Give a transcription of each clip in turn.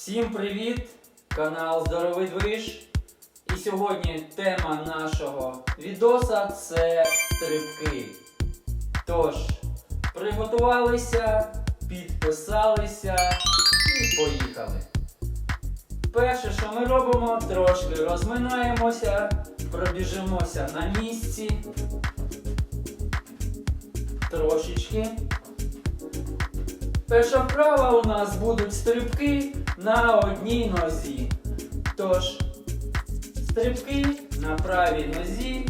Всім привіт! Канал Здоровий Движ. І сьогодні тема нашого відоса це стрибки. Тож, приготувалися, підписалися і поїхали. Перше, що ми робимо, трошки розминаємося, пробіжимося на місці. Трошечки. Перша вправа у нас будуть стрибки на одній нозі. Тож, стрибки на правій нозі,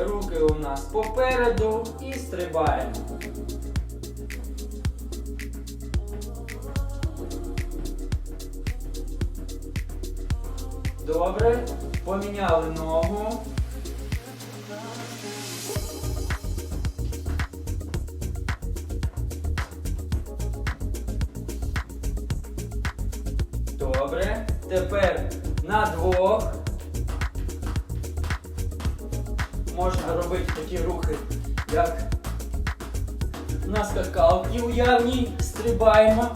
руки у нас попереду і стрибаємо. Добре, поміняли ногу. Тепер на двох. Можна робити такі рухи, як на скакалці уявній. Стрибаємо.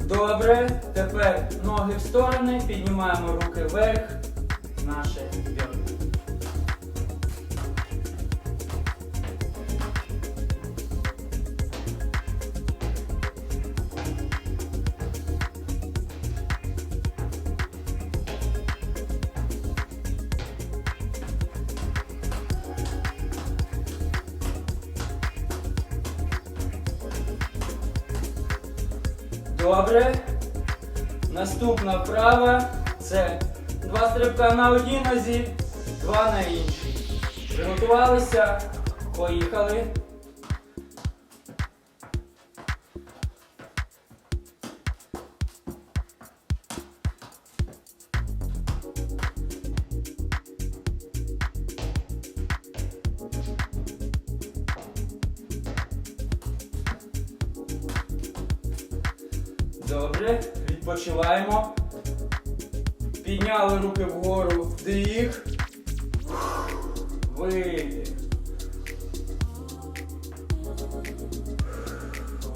Добре. Тепер ноги в сторони, піднімаємо руки вверх. Добре. Наступна вправа це два стрибка на одній нозі, два на іншій. Приготувалися. Поїхали. Добре, відпочиваємо. Підняли руки вгору, вдих. Видих.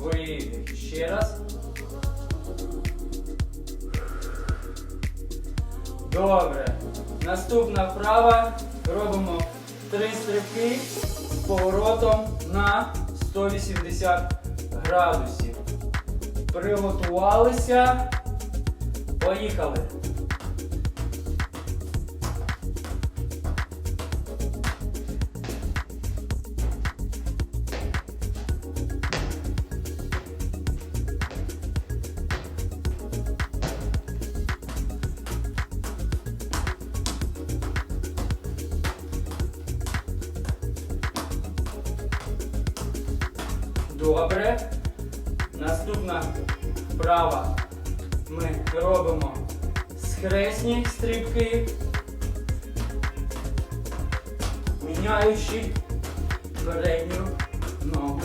Видих. Ще раз. Добре. Наступна вправа. Робимо три стрибки з поворотом на 180 градусів. Приготувалися. Поїхали. Добре. Наступна вправа. Ми робимо схресні стрибки, міняючи передню ногу.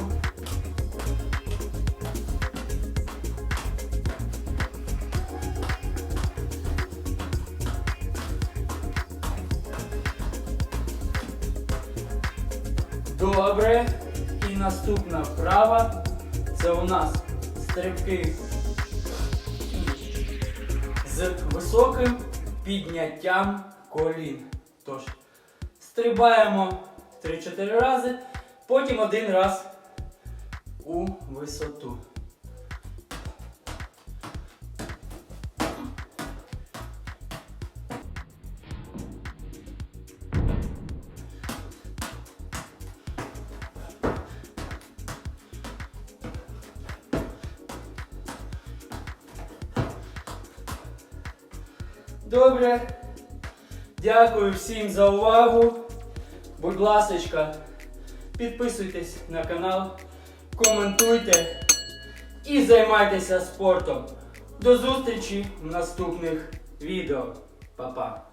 Добре. І наступна вправа. Це у нас стрибки з високим підняттям колін. Тож, стрибаємо 3-4 рази, потім один раз у висоту. Добре. Дякую всім за увагу. Будь ласка, підписуйтесь на канал, коментуйте і займайтеся спортом. До зустрічі в наступних відео. Па-па.